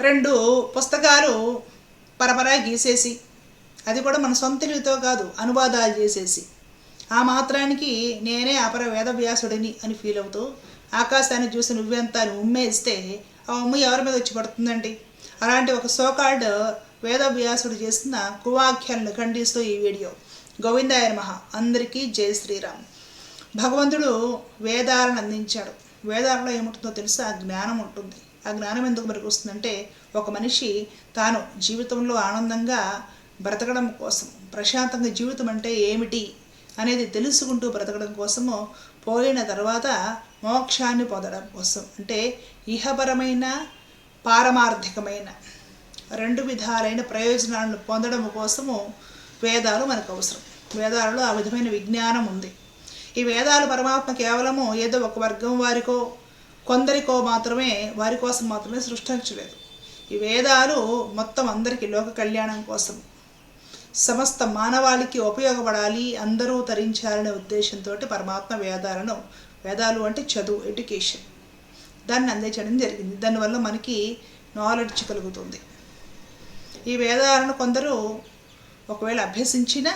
రెండు పుస్తకాలు పరపరా గీసేసి అది కూడా మన సొంత తెలివితో కాదు అనువాదాలు చేసేసి. ఆ మాత్రానికి నేనే అపర వేదవ్యాసుడిని అని ఫీల్ అవుతూ ఆకాశాన్ని చూసి నువ్వెంత అని ఉమ్మేస్తే ఆ ఉమ్మ ఎవరి మీద వచ్చి పడుతుందండి? అలాంటి ఒక సోకాల్డ్ వేదవ్యాసుడు చేసిన కువాఖ్యాలను ఖండిస్తూ ఈ వీడియో. గోవిందాయ మహా అందరికీ జై శ్రీరామ్. భగవంతుడు వేదాలను అందించాడు. వేదాలలో ఏముంటుందో తెలుసా? ఆ జ్ఞానం ఉంటుంది. ఆ జ్ఞానం ఎందుకు మనకు వస్తుందంటే ఒక మనిషి తాను జీవితంలో ఆనందంగా బ్రతకడం కోసం ప్రశాంతంగా జీవితం అంటే ఏమిటి అనేది తెలుసుకుంటూ బ్రతకడం కోసము పోయిన తర్వాత మోక్షాన్ని పొందడం కోసం. అంటే ఇహపరమైన పారమార్థికమైన రెండు విధాలైన ప్రయోజనాలను పొందడం కోసము వేదాలు మనకు అవసరం. వేదాలలో ఆ విధమైన విజ్ఞానం ఉంది. ఈ వేదాలు పరమాత్మ కేవలము ఏదో ఒక వర్గం వారికో కొందరికో మాత్రమే వారి కోసం మాత్రమే సృష్టించలేదు ఈ వేదాలు మొత్తం అందరికీ లోక కళ్యాణం కోసం సమస్త మానవాళికి ఉపయోగపడాలి అందరూ తరించాలనే ఉద్దేశంతో పరమాత్మ వేదాలను వేదాలు అంటే చదువు ఎడ్యుకేషన్. దాన్ని అందించడం జరిగింది. దానివల్ల మనకి నాలెడ్జ్ కలుగుతుంది. ఈ వేదాలను కొందరు ఒకవేళ అభ్యసించినా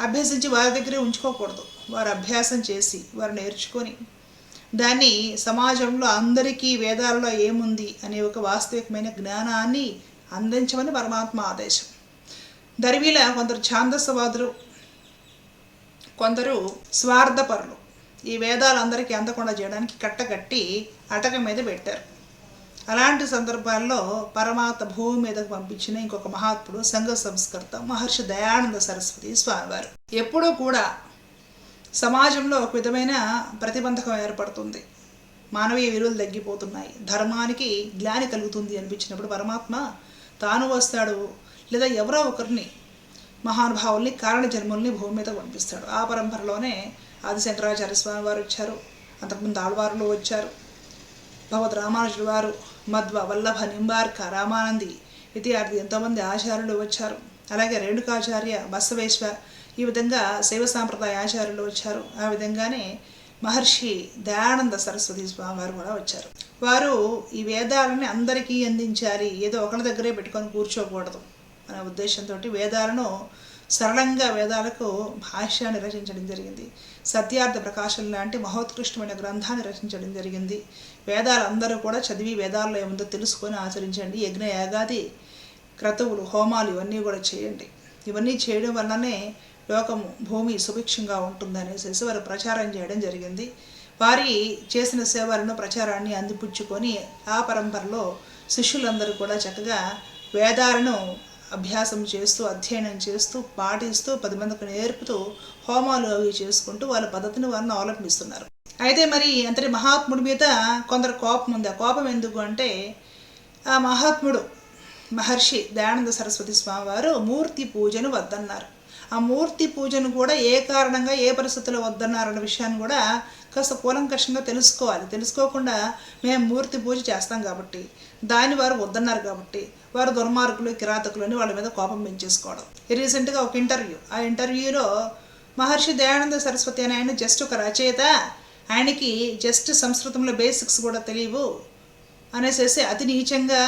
అభ్యసించి వారి దగ్గరే ఉంచుకోకూడదు. వారు అభ్యాసం చేసి వారు నేర్చుకొని దాన్ని సమాజంలో అందరికీ వేదాలలో ఏముంది అనే ఒక వాస్తవికమైన జ్ఞానాన్ని అందించమని పరమాత్మ ఆదేశం. దర్వీల కొందరు ఛాందస్వాదులు కొందరు స్వార్థపరులు. ఈ వేదాలు అందరికీ అందకుండా చేయడానికి కట్టకట్టి అటక మీద పెట్టారు. అలాంటి సందర్భాల్లో పరమాత్మ భూమి మీదకు పంపించిన ఇంకొక మహాత్ముడు సంఘ సంస్కర్త మహర్షి దయానంద సరస్వతి స్వామివారు. ఎప్పుడూ కూడా సమాజంలో ఒక విధమైన ప్రతిబంధకం ఏర్పడుతుంది. మానవీయ విలువలు తగ్గిపోతున్నాయి. ధర్మానికి గ్లాని కలుగుతుంది అనిపించినప్పుడు పరమాత్మ తాను వస్తాడు లేదా ఎవరో ఒకరిని మహానుభావుల్ని కారణ జన్మల్ని భూమి మీద పంపిస్తాడు. ఆ పరంపరలోనే ఆది శంకరాచార్య స్వామి వారు వచ్చారు. అంతకుముందు ఆళ్వారులు వచ్చారు. భగవత్ రామానుజుల వారు మధ్వ వల్లభ నింబార్క రామానంది విద్యార్థి ఎంతోమంది ఆచార్యులు వచ్చారు. అలాగే రేణుకాచార్య బసవేశ్వర ఈ విధంగా శైవ సాంప్రదాయ ఆచార్యులు వచ్చారు. ఆ విధంగానే మహర్షి దయానంద సరస్వతి స్వామి వారు కూడా వచ్చారు. వారు ఈ వేదాలని అందరికీ అందించాలి. ఏదో ఒకరి దగ్గరే పెట్టుకొని కూర్చోకూడదు అనే ఉద్దేశంతో వేదాలను సరళంగా వేదాలకు భాష్యాన్ని రచించడం జరిగింది. సత్యార్థ ప్రకాశం లాంటి మహోత్కృష్టమైన గ్రంథాన్ని రచించడం జరిగింది. వేదాలు అందరూ కూడా చదివి వేదాల్లో ఏముందో తెలుసుకొని ఆచరించండి. యజ్ఞ యాగాది క్రతువులు హోమాలు ఇవన్నీ కూడా చేయండి. ఇవన్నీ చేయడం వల్లనే లోకము భూమి సుభిక్షంగా ఉంటుందని వారు ప్రచారం చేయడం జరిగింది. వారి చేసిన సేవలను ప్రచారాన్ని అందిపుచ్చుకొని ఆ పరంపరలో శిష్యులందరూ కూడా చక్కగా వేదాలను అభ్యాసం చేస్తూ అధ్యయనం చేస్తూ పాటిస్తూ పది మందికి నేర్పుతూ హోమాలు అవి చేసుకుంటూ వాళ్ళ పద్ధతిని వారిని అవలంబిస్తున్నారు. అయితే మరి అంతటి మహాత్ముడి మీద కొందరు కోపం ఉంది. ఆ కోపం ఎందుకు అంటే ఆ మహాత్ముడు మహర్షి దయానంద సరస్వతి స్వామి వారు మూర్తి పూజను వద్దన్నారు. ఆ మూర్తి పూజను కూడా ఏ కారణంగా ఏ పరిస్థితుల్లో వద్దన్నారన్న విషయాన్ని కూడా కాస్త కూలంకషంగా తెలుసుకోవాలి. తెలుసుకోకుండా మేము మూర్తి పూజ చేస్తాం కాబట్టి దాన్ని వారు వద్దన్నారు కాబట్టి వారు దుర్మార్గులు కిరాతకులు అని వాళ్ళ మీద కోపం పెంచేసుకోవడం. రీసెంట్గా ఒక ఇంటర్వ్యూ. ఆ ఇంటర్వ్యూలో మహర్షి దయానంద సరస్వతి అని ఆయన జస్ట్ ఒక రచయిత. ఆయనకి జస్ట్ సంస్కృతంలో బేసిక్స్ కూడా తెలియవు అనేసేసి అతి నీచంగా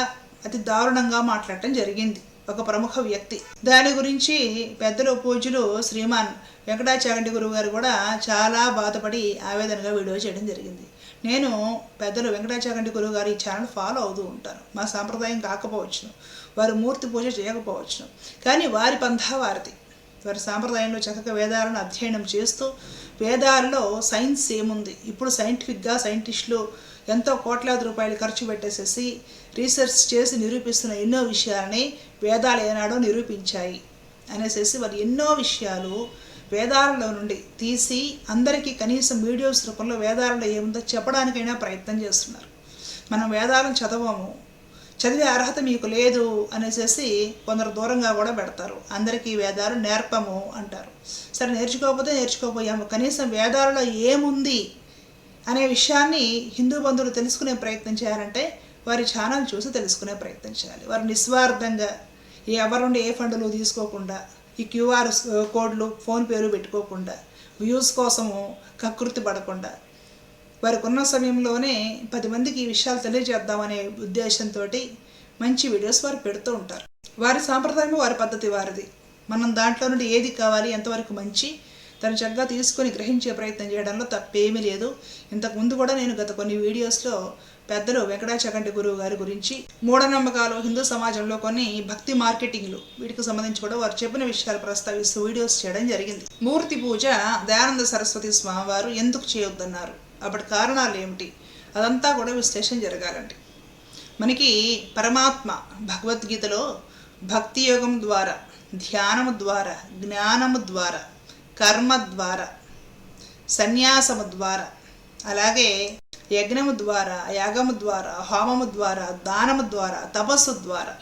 అతి దారుణంగా మాట్లాడటం జరిగింది. ఒక ప్రముఖ వ్యక్తి. దాని గురించి పెద్దలు పూజలు శ్రీమాన్ వెంకటాచాగంటి గురువు గారు కూడా చాలా బాధపడి ఆవేదనగా వీడియో చేయడం జరిగింది. నేను పెద్దలు వెంకటాచాగంటి గురువు గారు ఈ ఛానల్ ఫాలో అవుతూ ఉంటాను. మా సాంప్రదాయం కాకపోవచ్చును వారు మూర్తి పూజ చేయకపోవచ్చును కానీ వారి పంథా వారిది. వారి సాంప్రదాయంలో చక్కగా వేదాలను అధ్యయనం చేస్తూ వేదాల్లో సైన్స్ ఏముంది? ఇప్పుడు సైంటిఫిక్గా సైంటిస్టులు ఎంతో కోట్లాది రూపాయలు ఖర్చు పెట్టేసేసి రీసెర్చ్ చేసి నిరూపిస్తున్న ఎన్నో విషయాలని వేదాలు ఏనాడో నిరూపించాయి. అనేసేసి వారు ఎన్నో విషయాలు వేదాలలో నుండి తీసి అందరికీ కనీసం వీడియోస్ రూపంలో వేదాలలో ఏముందో చెప్పడానికైనా ప్రయత్నం చేస్తున్నారు. మనం వేదాలను చదవము చదివే అర్హత మీకు లేదు అనేసి కొందరు దూరంగా కూడా పెడతారు. అందరికీ వేదాలు నేర్పము అంటారు. సరే నేర్చుకోకపోతే నేర్చుకోపోయాము. కనీసం వేదాలలో ఏముంది అనే విషయాన్ని హిందూ బంధువులు తెలుసుకునే ప్రయత్నం చేయాలంటే వారి ఛానల్ చూసి తెలుసుకునే ప్రయత్నం చేయాలి. వారు నిస్వార్థంగా ఎవరు ఏ ఫండ్లు తీసుకోకుండా ఈ క్యూఆర్ కోడ్లు ఫోన్ పేరు పెట్టుకోకుండా వ్యూస్ కోసము కకృతి పడకుండా వారికి ఉన్న సమయంలోనే పది మందికి ఈ విషయాలు తెలియజేద్దామనే ఉద్దేశంతో మంచి వీడియోస్ వారు పెడుతూ ఉంటారు. వారి సాంప్రదాయం వారి పద్ధతి వారిది. మనం దాంట్లో నుండి ఏది కావాలి ఎంతవరకు మంచి తను చక్కగా తీసుకొని గ్రహించే ప్రయత్నం చేయడంలో తప్పేమీ లేదు. ఇంతకుముందు కూడా నేను గత కొన్ని వీడియోస్లో పెద్దలు వెంకటాచకంటి గురువు గారి గురించి మూఢనమ్మకాలు హిందూ సమాజంలో కొన్ని భక్తి మార్కెటింగ్లు వీటికి సంబంధించి కూడా వారు చెప్పిన విషయాలు ప్రస్తావిస్తూ వీడియోస్ చేయడం జరిగింది. మూర్తి పూజ దయానంద సరస్వతి స్వామివారు ఎందుకు చేయొద్దన్నారు? అప్పటి కారణాలు ఏమిటి? అదంతా కూడా విశ్లేషణ జరగాలండి. మనకి పరమాత్మ భగవద్గీతలో భక్తి యోగం ద్వారా ధ్యానము ద్వారా జ్ఞానము ద్వారా కర్మ ద్వారా సన్యాసము ద్వారా అలాగే యజ్ఞము ద్వారా యాగము ద్వారా హోమము ద్వారా దానము ద్వారా తపస్సు ద్వారా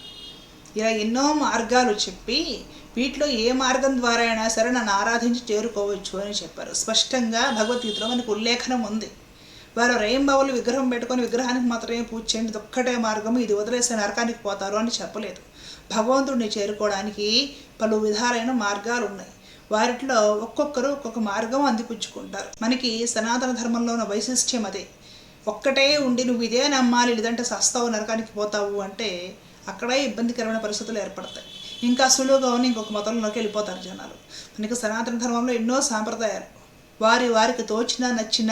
ఇలా ఎన్నో మార్గాలు చెప్పి వీటిలో ఏ మార్గం ద్వారా అయినా సరే నన్ను ఆరాధించి చేరుకోవచ్చు అని చెప్పారు. స్పష్టంగా భగవద్గీతలో మనకు ఉల్లేఖనం ఉంది. వారు రేంబావులు విగ్రహం పెట్టుకొని విగ్రహానికి మాత్రమే పూజ చేయండి. ఒక్కటే మార్గము. ఇది వదిలేస్తే నరకానికి పోతారు అని చెప్పలేదు. భగవంతుడిని చేరుకోవడానికి పలు విధాలైన మార్గాలు ఉన్నాయి వారిట్లో ఒక్కొక్కరు ఒక్కొక్క మార్గం అందిపుచ్చుకుంటారు. మనకి సనాతన ధర్మంలో ఉన్న వైశిష్ట్యం అదే. ఒక్కటే ఉండి నువ్వు ఇదే నమ్మాలి లేదంటే సస్తావు నరకానికి పోతావు అంటే అక్కడే ఇబ్బందికరమైన పరిస్థితులు ఏర్పడతాయి. ఇంకా సులువుగా ఉన్న ఇంకొక మతంలోకి వెళ్ళిపోతారు జనాలు. మనకి సనాతన ధర్మంలో ఎన్నో సాంప్రదాయాలు. వారి వారికి తోచిన నచ్చిన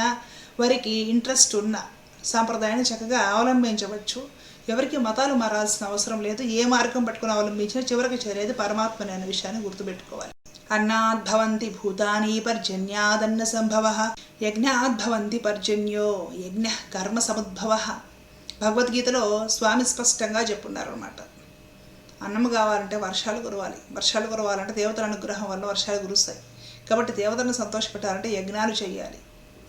వారికి ఇంట్రెస్ట్ ఉన్న సాంప్రదాయాన్ని చక్కగా అవలంబించవచ్చు. ఎవరికి మతాలు మారాల్సిన అవసరం లేదు ఏ మార్గం పట్టుకుని అవలంబించినా చివరికి చేరేది పరమాత్మనే అనే విషయాన్ని గుర్తుపెట్టుకోవాలి. అన్నాద్భవంతి భూతాని పర్జన్యాదన్న సంభవ. యజ్ఞాద్భవంతి పర్జన్యో యజ్ఞ కర్మ సముద్భవ. భగవద్గీతలో స్వామి స్పష్టంగా చెప్పున్నారు అనమాట అన్నం కావాలంటే వర్షాలు కురవాలి. వర్షాలు కురవాలంటే దేవతల అనుగ్రహం వల్ల వర్షాలు కురుస్తాయి. కాబట్టి దేవతలను సంతోషపెట్టాలంటే యజ్ఞాలు చేయాలి.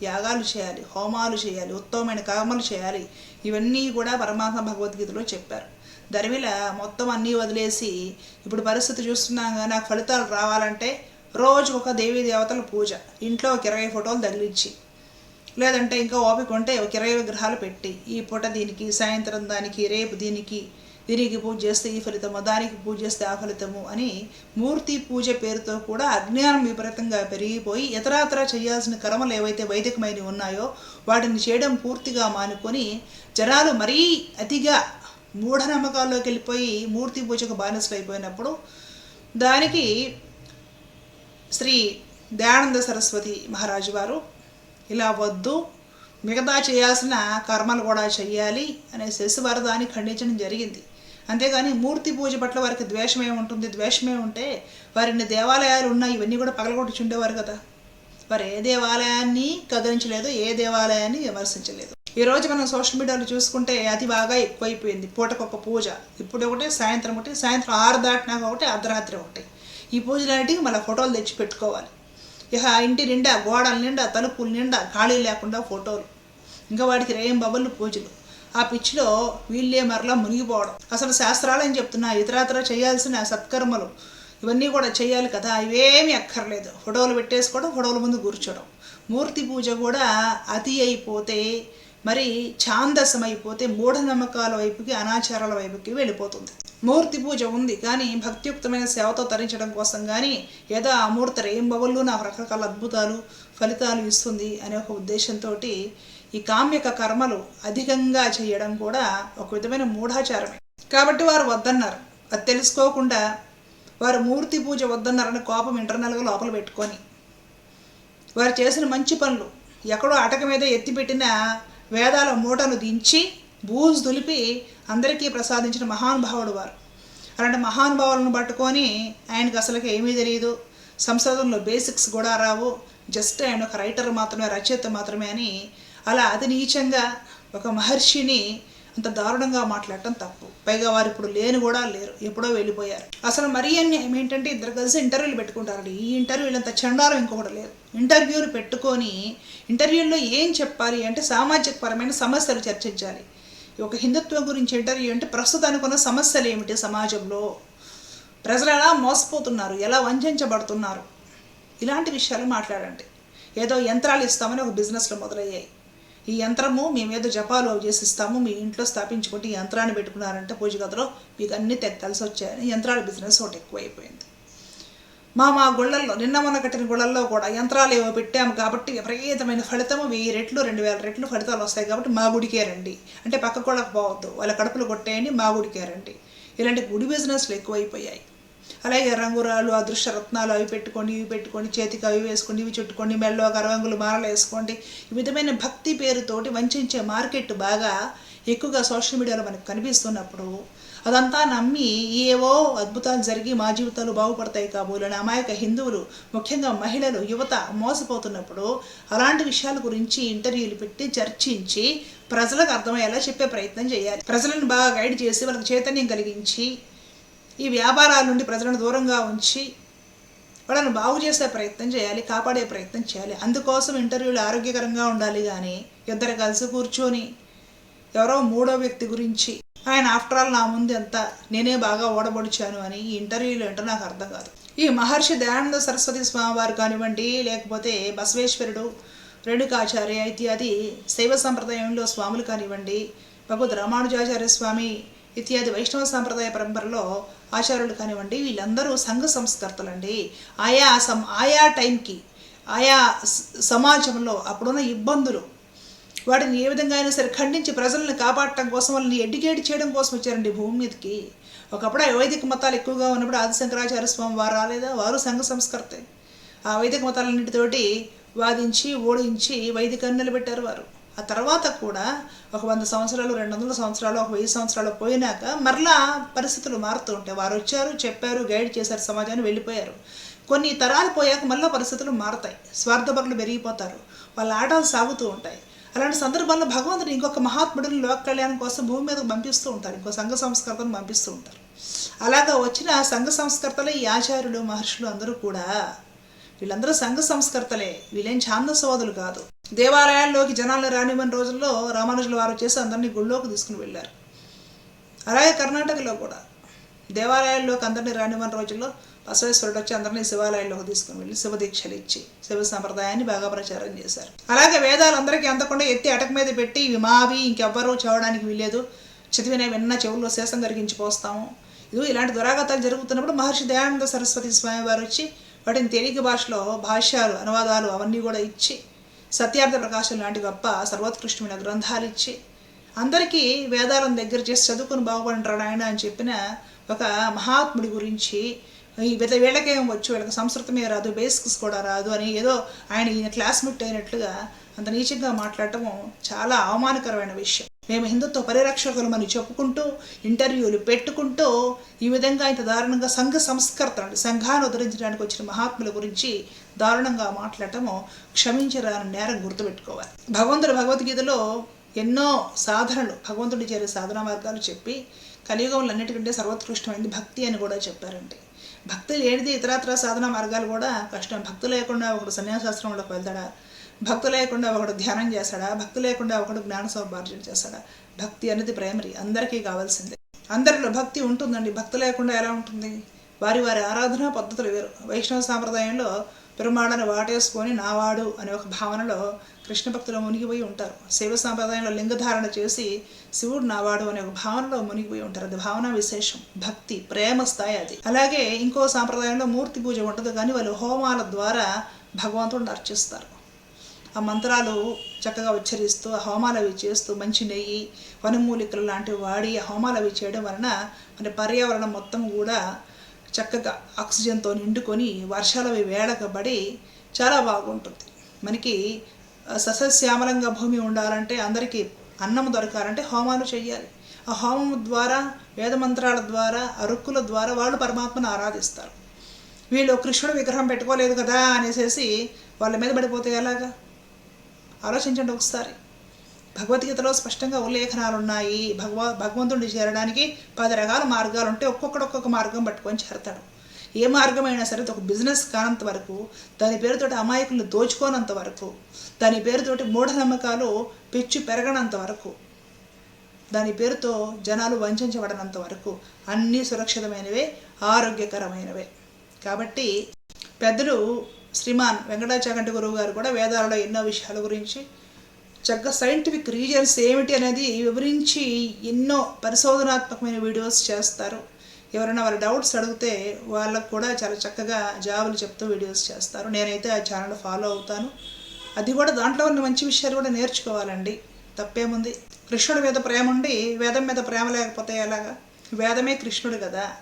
యాగాలు చేయాలి హోమాలు చేయాలి ఉత్తమమైన కర్మలు చేయాలి. ఇవన్నీ కూడా పరమాత్మ భగవద్గీతలో చెప్పారు. ధర్మిల మొత్తం అన్నీ వదిలేసి ఇప్పుడు పరిస్థితి చూస్తున్నాగా నాకు ఫలితాలు రావాలంటే రోజు ఒక దేవీ దేవతల పూజ. ఇంట్లో ఒక ఇరవై ఫోటోలు తగిలించి లేదంటే ఇంకా ఓపిక ఉంటే ఒక ఇరవై విగ్రహాలు పెట్టి ఈ పూట దీనికి సాయంత్రం దానికి రేపు దీనికి దీనికి పూజ చేస్తే ఈ ఫలితము దానికి పూజ చేస్తే ఆ ఫలితము అని మూర్తి పూజ పేరుతో కూడా అజ్ఞానం విపరీతంగా పెరిగిపోయి ఇతరాతర చేయాల్సిన కర్మలు ఏవైతే వైదికమైనవి ఉన్నాయో వాటిని చేయడం పూర్తిగా మానుకొని జనాలు మరీ అతిగా మూఢనమ్మకాల్లోకి వెళ్ళిపోయి మూర్తి పూజకు బానిసలు అయిపోయినప్పుడు దానికి శ్రీ దయానంద సరస్వతి మహారాజు వారు ఇలా వద్దు మిగతా చేయాల్సిన కర్మలు కూడా చెయ్యాలి అనే వారు దాన్ని ఖండించడం జరిగింది. అంతేగాని మూర్తి పూజ పట్ల వారికి ద్వేషమే ఉంటుంది? ద్వేషమే ఉంటే వారిని దేవాలయాలు ఉన్నాయి ఇవన్నీ కూడా పగలగొట్టుచుండేవారు కదా. వారు ఏ దేవాలయాన్ని కదిలించలేదు ఏ దేవాలయాన్ని విమర్శించలేదు. ఈ మనం సోషల్ మీడియాలో చూసుకుంటే అది బాగా ఎక్కువైపోయింది. పూటకొక పూజ ఇప్పుడు ఒకటి సాయంత్రం ఒకటి సాయంత్రం ఆరు దాటినాక ఒకటి అర్ధరాత్రి ఒకటి. ఈ పూజలన్నిటికీ మళ్ళీ ఫోటోలు తెచ్చి పెట్టుకోవాలి. ఇక ఇంటి నిండా గోడల నిండా తలుపుల నిండా ఖాళీ లేకుండా ఫోటోలు. ఇంకా వాడికి రేయం బబులు పూజలు. ఆ పిచ్చిలో వీళ్ళే మరలా మునిగిపోవడం. అసలు శాస్త్రాలు అని చెప్తున్నా ఇతరాతర చేయాల్సిన సత్కర్మలు ఇవన్నీ కూడా చేయాలి కదా? ఇవేమీ అక్కర్లేదు. ఫోటోలు పెట్టేసుకోవడం ఫోటోల ముందు కూర్చోవడం. మూర్తి పూజ కూడా అతి అయిపోతే మరి ఛాందసమైపోతే మూఢనమ్మకాల వైపుకి అనాచారాల వైపుకి వెళ్ళిపోతుంది. మూర్తి పూజ ఉంది కానీ భక్తియుక్తమైన సేవతో తరించడం కోసం కానీ ఏదో ఆ మూర్తి రేం నాకు రకరకాల అద్భుతాలు ఫలితాలు ఇస్తుంది అనే ఒక ఉద్దేశంతో ఈ కామ్యక కర్మలు అధికంగా చేయడం కూడా ఒక విధమైన మూఢాచారమే. కాబట్టి వారు వద్దన్నారు. అది తెలుసుకోకుండా వారు మూర్తి పూజ వద్దన్నారని కోపం ఇంటర్నల్గా లోపల పెట్టుకొని వారు చేసిన మంచి పనులు ఎక్కడో అటక మీద ఎత్తిపెట్టిన వేదాల మూటను దించి బూజు దులిపి అందరికీ ప్రసాదించిన మహానుభావుడు వారు. అలాంటి మహానుభావులను పట్టుకొని ఆయనకు అసలుకి ఏమీ తెలియదు సంస్కృతంలో బేసిక్స్ కూడా రావు. జస్ట్ ఆయన ఒక రైటర్ మాత్రమే రచయిత మాత్రమే అని అలా అతి నీచంగా ఒక మహర్షిని అంత దారుణంగా మాట్లాడటం తప్పు. పైగా వారు ఇప్పుడు లేని కూడా లేరు. ఎప్పుడో వెళ్ళిపోయారు. అసలు మరీ అన్యాయం ఏంటంటే ఇద్దరు కలిసి ఇంటర్వ్యూలు పెట్టుకుంటారండి. ఈ ఇంటర్వ్యూలు అంత చండారం ఇంకొకటి లేదు. ఇంటర్వ్యూలు పెట్టుకొని ఇంటర్వ్యూల్లో ఏం చెప్పాలి అంటే సామాజిక పరమైన సమస్యలు చర్చించాలి. ఒక హిందుత్వం గురించి ఇంటర్వ్యూ అంటే ప్రస్తుతానికి ఉన్న సమస్యలు ఏమిటి సమాజంలో? ప్రజలు ఎలా మోసపోతున్నారు. ఎలా వంచబడుతున్నారు? ఇలాంటి విషయాలు మాట్లాడండి. ఏదో యంత్రాలు ఇస్తామని ఒక బిజినెస్లో మొదలయ్యాయి. ఈ యంత్రము మేము ఏదో జపాలు అవి చేసి ఇస్తాము మీ ఇంట్లో స్థాపించుకుంటే ఈ యంత్రాన్ని పెట్టుకున్నారంటే పూజ గదిలో మీకు అన్నీ తెలిసి వచ్చాయని యంత్రాల బిజినెస్ ఒకటి ఎక్కువైపోయింది. మా మా గుళ్ళల్లో నిన్న మొన్న కట్టిన గుళ్ళల్లో కూడా యంత్రాలు ఏవో పెట్టాము కాబట్టి విపరీతమైన ఫలితము వెయ్యి రెట్లు రెండు వేల రెట్లు ఫలితాలు వస్తాయి కాబట్టి మా గుడికే రండి. అంటే పక్క గుళ్ళకు పోవద్దు. వాళ్ళ కడుపులు కొట్టేయండి మా గుడికే రండి. ఇలాంటి గుడి బిజినెస్లు ఎక్కువైపోయాయి. అలాగే రంగురాలు అదృశ్య రత్నాలు అవి పెట్టుకొని ఇవి పెట్టుకొని చేతికి అవి వేసుకోండి ఇవి చుట్టుకొని మెల్లో గరవంగులు మారలు వేసుకోండి. ఈ విధమైన భక్తి పేరుతోటి వంచే మార్కెట్ బాగా ఎక్కువగా సోషల్ మీడియాలో మనకు కనిపిస్తున్నప్పుడు అదంతా నమ్మి ఏవో అద్భుతాలు జరిగి మా జీవితాలు బాగుపడతాయి కాబోలని అమాయక హిందువులు ముఖ్యంగా మహిళలు యువత మోసపోతున్నప్పుడు అలాంటి విషయాల గురించి ఇంటర్వ్యూలు పెట్టి చర్చించి ప్రజలకు అర్థమయ్యేలా చెప్పే ప్రయత్నం చేయాలి. ప్రజలను బాగా గైడ్ చేసి వాళ్ళకి చైతన్యం కలిగించి ఈ వ్యాపారాల నుండి ప్రజలను దూరంగా ఉంచి వాళ్ళని బాగు చేసే ప్రయత్నం చేయాలి కాపాడే ప్రయత్నం చేయాలి. అందుకోసం ఇంటర్వ్యూలు ఆరోగ్యకరంగా ఉండాలి కానీ ఇద్దరు కలిసి కూర్చొని ఎవరో మూడో వ్యక్తి గురించి ఆయన ఆఫ్టర్ ఆల్ నా ముందు ఎంత నేనే బాగా ఓడబొడిచాను అని ఈ ఇంటర్వ్యూలో ఏంటో నాకు అర్థం కాదు. ఈ మహర్షి దయానంద సరస్వతి స్వామివారు కానివ్వండి లేకపోతే బసవేశ్వరుడు రేణుకాచార్య ఇత్యాది శైవ సంప్రదాయంలో స్వాములు కానివ్వండి భగవద్ రామానుజాచార్య స్వామి ఇత్యాది వైష్ణవ సాంప్రదాయ పరంపరలో ఆచార్యులు కానివ్వండి వీళ్ళందరూ సంఘ సంస్కర్తలండి. ఆయా సం ఆయా టైంకి ఆయా సమాజంలో అప్పుడున్న ఇబ్బందులు వాటిని ఏ విధంగా అయినా సరే ఖండించి ప్రజల్ని కాపాడటం కోసం వాళ్ళని ఎడ్యుకేట్ చేయడం కోసం వచ్చారండి భూమి మీదకి. ఒకప్పుడు ఆ వైదిక మతాలు ఎక్కువగా ఉన్నప్పుడు ఆది శంకరాచార్య స్వామి వారు రాలేదా? వారు సంఘ సంస్కర్తే. ఆ వైదిక మతాలన్నిటితోటి వాదించి ఓడించి వైదికాన్ని నిలబెట్టారు వారు. ఆ తర్వాత కూడా ఒక వంద సంవత్సరాలు రెండు వందల సంవత్సరాలు ఒక వెయ్యి సంవత్సరాలు పోయినాక మరలా పరిస్థితులు మారుతూ ఉంటాయి. వారు వచ్చారు చెప్పారు గైడ్ చేశారు సమాజాన్ని వెళ్ళిపోయారు. కొన్ని తరాలు పోయాక మళ్ళీ పరిస్థితులు మారుతాయి. స్వార్థపరులు పెరిగిపోతారు. వాళ్ళ ఆటలు సాగుతూ ఉంటాయి. అలాంటి సందర్భాల్లో భగవంతుడు ఇంకొక మహాత్ముడిని లోక కళ్యాణం కోసం భూమి మీదకు పంపిస్తూ ఉంటారు ఇంకో సంఘ సంస్కర్తను పంపిస్తూ ఉంటారు అలాగా వచ్చిన సంఘ సంస్కర్తలే ఈ ఆచార్యులు మహర్షులు అందరూ కూడా వీళ్ళందరూ సంఘ సంస్కర్తలే. వీళ్ళేం ఛాందసోదులు కాదు. దేవాలయాల్లోకి జనాలు రానివ్వని రోజుల్లో రామానుజుల వారు చేసి అందరినీ గుళ్ళోకి తీసుకుని వెళ్ళారు. అలాగే కర్ణాటకలో కూడా దేవాలయాల్లోకి అందరినీ రానివ్వని రోజుల్లో బసవేశ్వరుడు వచ్చి అందరినీ శివాలయాల్లోకి తీసుకుని వెళ్ళి శివదీక్షలు ఇచ్చి శివ సంప్రదాయాన్ని బాగా ప్రచారం చేశారు. అలాగే వేదాలు అందరికీ అందకుండా ఎత్తి అటక మీద పెట్టి ఇవి మావి ఇంకెవ్వరూ చదవడానికి వీలేదు చదివిన విన్న చెవుల్లో శేషం కరిగించి పోస్తాము. ఇది ఇలాంటి దురాగతాలు జరుగుతున్నప్పుడు మహర్షి దయానంద సరస్వతి స్వామి వారు వచ్చి వాటిని తేలిక భాషలో భాష్యాలు అనువాదాలు అవన్నీ కూడా ఇచ్చి సత్యార్థ ప్రకాశం లాంటి గొప్ప సర్వోత్కృష్టమైన గ్రంథాలు ఇచ్చి అందరికీ వేదాలను దగ్గర చేసి చదువుకుని బాగుపడంటాడు ఆయన అని చెప్పిన ఒక మహాత్ముడి గురించి ఈ వీళ్ళ వీళ్ళకేం వచ్చు వీళ్ళకి సంస్కృతమే రాదు బేసిక్స్ కూడా రాదు అని ఏదో ఆయన ఈయన క్లాస్మేట్ అయినట్లుగా అంత నీచంగా మాట్లాడటం చాలా అవమానకరమైన విషయం. మేము హిందుత్వ పరిరక్షకులమని చెప్పుకుంటూ ఇంటర్వ్యూలు పెట్టుకుంటూ ఈ విధంగా ఇంత దారుణంగా సంఘ సంస్కర్త సంఘాన్ని ఉద్ధరించడానికి వచ్చిన మహాత్ముల గురించి దారుణంగా మాట్లాడటము క్షమించరాని నేరం గుర్తుపెట్టుకోవాలి. భగవంతుడు భగవద్గీతలో ఎన్నో సాధనలు భగవంతుడి చేరే సాధనా మార్గాలు చెప్పి కలియుగంలో అన్నిటికంటే సర్వోత్కృష్టమైనది భక్తి అని కూడా చెప్పారండి. భక్తి లేనిది ఇతరత్ర సాధన మార్గాలు కూడా కష్టం. భక్తి లేకుండా ఒకడు సన్యాసాశ్రమంలోకి వెళ్తాడా? భక్తి లేకుండా ఒకడు ధ్యానం చేస్తాడా? భక్తి లేకుండా ఒకడు జ్ఞాన సౌభార్జన చేస్తాడా? భక్తి అనేది ప్రైమరీ అందరికీ కావాల్సిందే. అందరిలో భక్తి ఉంటుందండి. భక్తి లేకుండా ఎలా ఉంటుంది? వారి వారి ఆరాధన పద్ధతులు వేరు. వైష్ణవ సాంప్రదాయంలో పెరుమాళను వాటేసుకొని నావాడు అనే ఒక భావనలో కృష్ణ భక్తులు మునిగిపోయి ఉంటారు. శైవ సాంప్రదాయంలో లింగధారణ చేసి శివుడు నావాడు అనే ఒక భావనలో మునిగిపోయి ఉంటారు. అది భావన విశేషం. భక్తి ప్రేమ స్థాయి అది. అలాగే ఇంకో సాంప్రదాయంలో మూర్తి పూజ ఉంటుంది కానీ వాళ్ళు హోమాల ద్వారా భగవంతుడిని అర్చిస్తారు. ఆ మంత్రాలు చక్కగా ఉచ్చరిస్తూ ఆ హోమాలు అవి చేస్తూ మంచి నెయ్యి వనమూలికలు లాంటివి వాడి ఆ హోమాలు అవి చేయడం వలన మన పర్యావరణం మొత్తం కూడా చక్కగా ఆక్సిజన్తో నిండుకొని వర్షాలు అవి వేడకబడి చాలా బాగుంటుంది. మనకి సస్యశ్యామలంగా భూమి ఉండాలంటే అందరికీ అన్నం దొరకాలంటే హోమాలు చేయాలి ఆ హోమం ద్వారా వేద మంత్రాల ద్వారా అరుక్కుల ద్వారా వాళ్ళు పరమాత్మను ఆరాధిస్తారు. వీళ్ళు కృష్ణుడు విగ్రహం పెట్టుకోలేదు కదా అనేసి వాళ్ళ మీద పడిపోతే ఎలాగా? ఆలోచించండి ఒకసారి. భగవద్గీతలో స్పష్టంగా ఉల్లేఖనాలు ఉన్నాయి భగవ భగవంతుడిని చేరడానికి పది రకాల మార్గాలు ఉంటే ఒక్కొక్కడు ఒక్కొక్క మార్గం పట్టుకొని చేరతాడు. ఏ మార్గమైనా సరే ఒక బిజినెస్ కానంత వరకు దాని పేరుతోటి అమాయకులను దోచుకోనంత వరకు దాని పేరుతోటి మూఢనమ్మకాలు పెచ్చు పెరగనంత వరకు దాని పేరుతో జనాలు వంచబడనంత వరకు అన్నీ సురక్షితమైనవే ఆరోగ్యకరమైనవే. కాబట్టి పెద్దలు శ్రీమాన్ వెంకటాచాగంటి గురువు గారు కూడా వేదాలలో ఎన్నో విషయాల గురించి చక్కగా సైంటిఫిక్ రీజన్స్ ఏమిటి అనేది వివరించి ఎన్నో పరిశోధనాత్మకమైన వీడియోస్ చేస్తారు. ఎవరైనా వాళ్ళ డౌట్స్ అడిగితే వాళ్ళకు కూడా చాలా చక్కగా జాబులు చెప్తూ వీడియోస్ చేస్తారు. నేనైతే ఆ ఛానల్ ఫాలో అవుతాను. అది కూడా దాంట్లో ఉన్న మంచి విషయాలు కూడా నేర్చుకోవాలండి. తప్పేముంది? కృష్ణుడి మీద ప్రేమ ఉండి వేదం మీద ప్రేమ లేకపోతే ఎలాగా? వేదమే కృష్ణుడు కదా.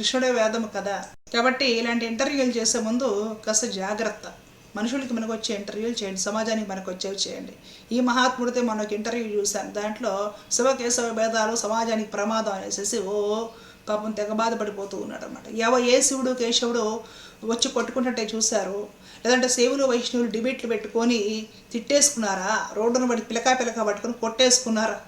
కృష్ణుడే వేదము కదా? కాబట్టి ఇలాంటి ఇంటర్వ్యూలు చేసే ముందు కాస్త జాగ్రత్త. మనుషులకి మనకు వచ్చే ఇంటర్వ్యూలు చేయండి. సమాజానికి మనకు వచ్చేవి చేయండి. ఈ మహాత్ముడితే మనకు ఒక ఇంటర్వ్యూ చూశాను దాంట్లో శివకేశవ భేదాలు సమాజానికి ప్రమాదం అనేసి ఓ పాపం తెగ బాధపడిపోతూ ఉన్నాడు అనమాట ఎవ ఏ శివుడు కేశవుడు వచ్చి కొట్టుకుంటుంటే చూశారు? లేదంటే శివులు వైష్ణవులు డిబేట్లు పెట్టుకొని తిట్టేసుకున్నారా? రోడ్డును పడి పిలకా పిలక పట్టుకొని కొట్టేసుకున్నారా?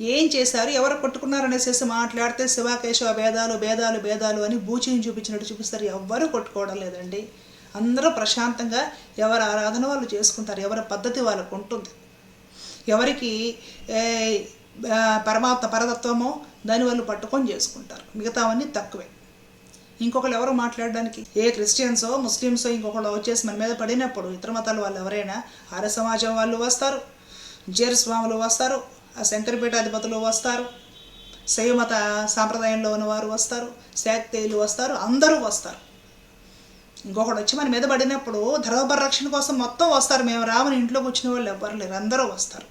ఏం చేశారు? ఎవరు కొట్టుకున్నారు అనేసి మాట్లాడితే శివకేశవ భేదాలు భేదాలు భేదాలు అని బూచిని చూపించినట్టు చూపిస్తారు. ఎవ్వరు కొట్టుకోవడం లేదండి. అందరూ ప్రశాంతంగా ఎవరి ఆరాధన వాళ్ళు చేసుకుంటారు. ఎవరి పద్ధతి వాళ్ళకు ఉంటుంది. ఎవరికి పరమాత్మ పరతత్వమో దాని వాళ్ళు పట్టుకొని చేసుకుంటారు. మిగతావన్నీ తక్కువే. ఇంకొకరు ఎవరు మాట్లాడడానికి? ఏ క్రిస్టియన్సో ముస్లిమ్సో ఇంకొకళ్ళు వచ్చేసి మన మీద పడినప్పుడు ఇతర మతాల వాళ్ళు ఎవరైనా ఆర్య సమాజం వాళ్ళు వస్తారు. జేరు స్వాములు వస్తారు. ఆ శంకరపీఠాధిపతులు వస్తారు. శైవమత సాంప్రదాయంలో ఉన్నవారు వస్తారు. శాక్తేయులు వస్తారు. అందరూ వస్తారు. ఇంకొకటి వచ్చి మన మీద పడినప్పుడు ధర్మపరిరక్షణ కోసం మొత్తం వస్తారు. మేము రామని ఇంట్లో కూర్చునే వాళ్ళు ఎవ్వరు లేరు. అందరూ వస్తారు.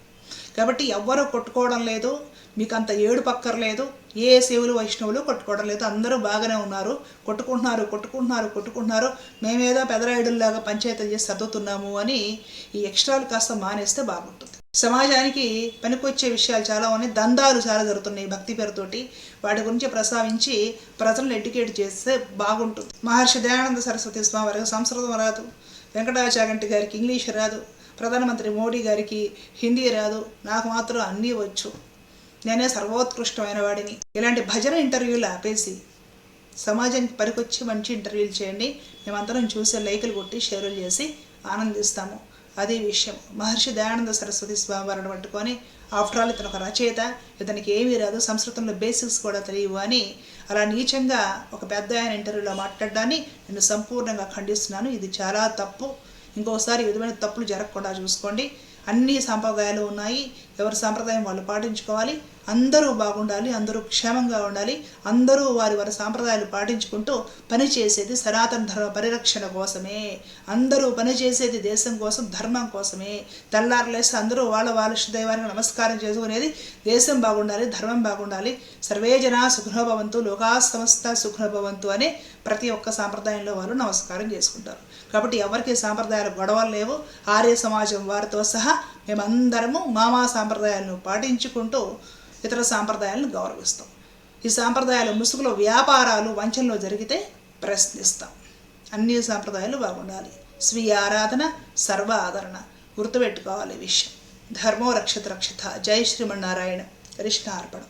కాబట్టి ఎవ్వరూ కొట్టుకోవడం లేదు. మీకు అంత ఏడు పక్కర్లేదు. ఏ శివులు వైష్ణవులు కొట్టుకోవడం లేదు. అందరూ బాగానే ఉన్నారు. కొట్టుకుంటున్నారు కొట్టుకుంటున్నారు కొట్టుకుంటున్నారు. మేమేదో పెదరాయుడుల్లాగా పంచాయతీలు చేసి సర్దుతున్నాము అని ఈ ఎక్స్ట్రాలు కాస్త మానేస్తే బాగుంటుంది. సమాజానికి పనికొచ్చే విషయాలు చాలా ఉన్నాయి. దందాలు చాలా జరుగుతున్నాయి భక్తి పేరుతోటి. వాటి గురించి ప్రస్తావించి ప్రజలను ఎడ్యుకేట్ చేస్తే బాగుంటుంది. మహర్షి దయానంద సరస్వతి స్వామి వారికి సంస్కృతం రాదు. వెంకటాచాగంటి గారికి ఇంగ్లీష్ రాదు. ప్రధానమంత్రి మోడీ గారికి హిందీ రాదు. నాకు మాత్రం అన్నీ వచ్చు. నేనే సర్వోత్కృష్టమైన వాడిని. ఇలాంటి భజన ఇంటర్వ్యూలు ఆపేసి సమాజానికి పనికొచ్చి మంచి ఇంటర్వ్యూలు చేయండి. మేమందరం చూసే లైకులు కొట్టి షేర్లు చేసి ఆనందిస్తాము. అదే విషయం. మహర్షి దయానంద సరస్వతి స్వామివారిని పట్టుకొని ఆఫ్టర్ ఆల్ ఇతను ఒక రచయిత. ఇతనికి ఏమీ రాదు సంస్కృతంలో బేసిక్స్ కూడా తెలియవు అని అలా నీచంగా ఒక పెద్ద ఆయన ఇంటర్వ్యూలో మాట్లాడడాన్ని నేను సంపూర్ణంగా ఖండిస్తున్నాను. ఇది చాలా తప్పు. ఇంకోసారి విధమైన తప్పులు జరగకుండా చూసుకోండి. అన్ని సాంప్రదాయాలు ఉన్నాయి. ఎవరి సాంప్రదాయం వాళ్ళు పాటించుకోవాలి. అందరూ బాగుండాలి అందరూ క్షేమంగా ఉండాలి అందరూ వారి వారి సాంప్రదాయాలు పాటించుకుంటూ పని చేసేది సనాతన ధర్మ పరిరక్షణ కోసమే. అందరూ పని చేసేది దేశం కోసం ధర్మం కోసమే. తెల్లారలేసి అందరూ వాళ్ళ వాళ్ళ దైవానికి నమస్కారం చేసుకునేది దేశం బాగుండాలి ధర్మం బాగుండాలి. సర్వే జనా సుఖనోభవంతు లోకా సంస్థ సుఖనోభవంతు అనే ప్రతి ఒక్క సాంప్రదాయంలో వాళ్ళు నమస్కారం చేసుకుంటారు. కాబట్టి ఎవరికి సాంప్రదాయాలు గొడవలు లేవు. ఆర్య సమాజం వారితో సహా మేమందరము మామా సాంప్రదాయాలను పాటించుకుంటూ ఇతర సాంప్రదాయాలను గౌరవిస్తాం. ఈ సాంప్రదాయాల ముసుగులో వ్యాపారాలు వంచనలో జరిగితే ప్రశ్నిస్తాం. అన్ని సాంప్రదాయాలు బాగుండాలి. స్వీయ ఆరాధన సర్వ ఆదరణ. గుర్తుపెట్టుకోవాలి విషయం. ధర్మో రక్షత రక్షిత. జై శ్రీమన్నారాయణ. కృష్ణ అర్పణం.